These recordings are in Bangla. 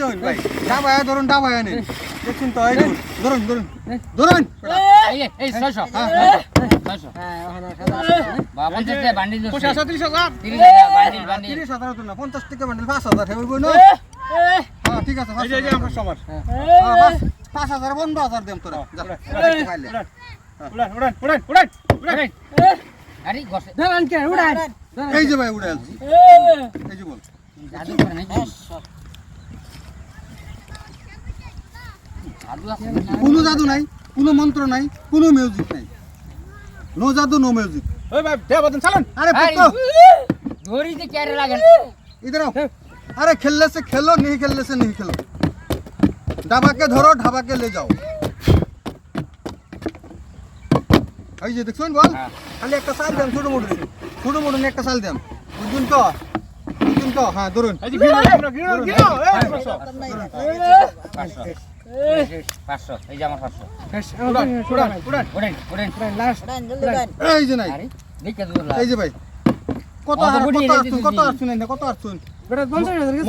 ধরুন ভাই। ডাবায় ধরুন ডাবায় নেন। দেখুন তো এই ধরুন ধরুন ধরুন এই ছয়শো। হ্যাঁ, হ্যাঁ। পঞ্চাশ থেকে হ্যাঁ, বান্ডিল পাঁচ হাজার ঠিক আছে পাঁচ হাজার। পনেরো হাজার দেন তোরা। উড়ান উড়ান উড়ান উড়ান উড়ান আরে গসে। দাঁড়ান কে উড়ান এই। যে ভাই উড়ান এই যে বল। জাদু করে নাকি? কোনো জাদু নাই কোনো মন্ত্র নাই কোনো মিউজিক নাই নো জাদু নো মিউজিক আরে আরে, পুত্র ধরিতে ক্যারে লাগে इधर आओ अरे खेलने से खेलो नहीं खेलने से नहीं खेलो ढाबा के धरो ढाबा के ले जाओ এই যে দেখছেন বল হ্যাঁ। খালি একটা সাল দেন ছোট মোটর ছোট মোটর একটা সাল দেন বুঝুন তো বুঝুন তো হ্যাঁ ধরুন পাঁচশো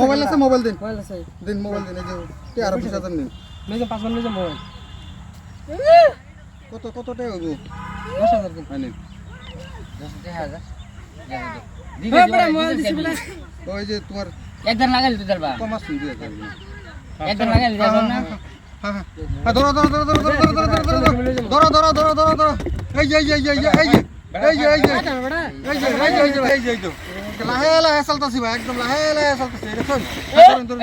মোবাইল আছে মোবাইল দিন। দিন মোবাইল দিন পাঁচ মোবাইল। কত কত টাকা হইব? দশ হাজার দিন। ফাইনাল দশ হাজার ওই যে তোমার কমাস যাবেন একদম লাগাইল যাব না হ্যাঁ, হ্যাঁ। হ্যাঁ, ধরো, ধরো, ধরো, ধরো, ধরো, ধরো, ধরো, ধরো, ধরো, ধরো, ধরো, ধরো, ধরো, ধরো। এই যে, এই যে, এই যে, এই যে, এই যে, এই যে, এই যে, বেটা বেটা এই যে, এই যে, এই যে, এই যে, লাহে লাহে চলতাছি ভাই, একদম লাহে লাহে চলতাছি। দেখুন। ধরুন, ধরুন,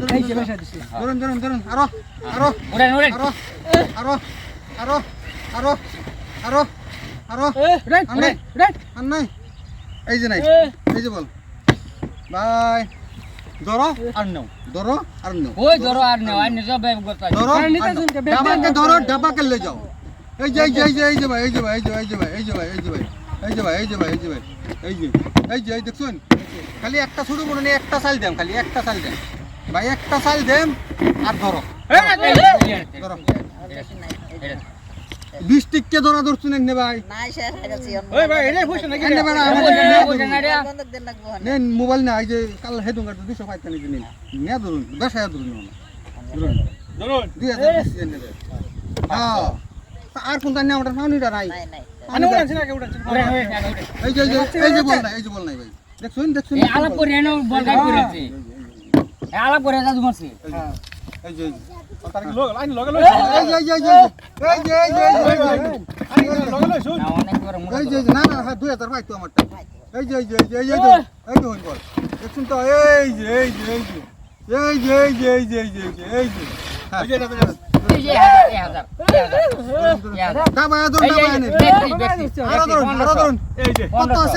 ধরুন, ধরুন, ধরুন, ধরুন, আরও, আরও, আরও, আরও, আরও, আরও, আরও, আরও। আর নাই? এই যে নাই, এই যে বল। বাই। ধরো, আর নাও। ধরো, আর নাও। ওই ধরো আর নেও আর নেও ব্যাগ করতে ধরো ডাবাকে ধরো ডাবাকে লে যাও। এই যে এই যে এই যে এই যে ভাই এই যে ভাই এই যে এই যে ভাই এই যে ভাই এই যে ভাই এই যে ভাই এই যে ভাই এই যে ভাই এই যে এই যে এই দেখুন খালি একটা শুরু মনে নেই একটা সাল দেম খালি একটা সাল দেম। ভাই একটা সাল দেম আর ধরো। ধরো। বিশ টিককে ধরা ধরছো নে ভাই। ওই ভাই এটাই পয়সা নাকি? মোবাইল না যে কাল হে ডুঙ্গার দুশো পাইতে ধরুন দশ হাজার ধরুন আর কোন তার ওটা নাই। নাই আলাপ করে আলাপ করে দাদু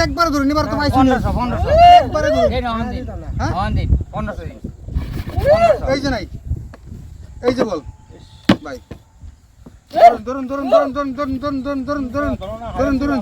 একবার ধরুন এবার তো পাইছি একবারে ধরুন পনেরোশো এই যে নাই এই যে বল ভাই ধরুন ধরুন ধরুন ধরুন ধরুন ধরুন ধরুন ধরুন ধরুন ধরুন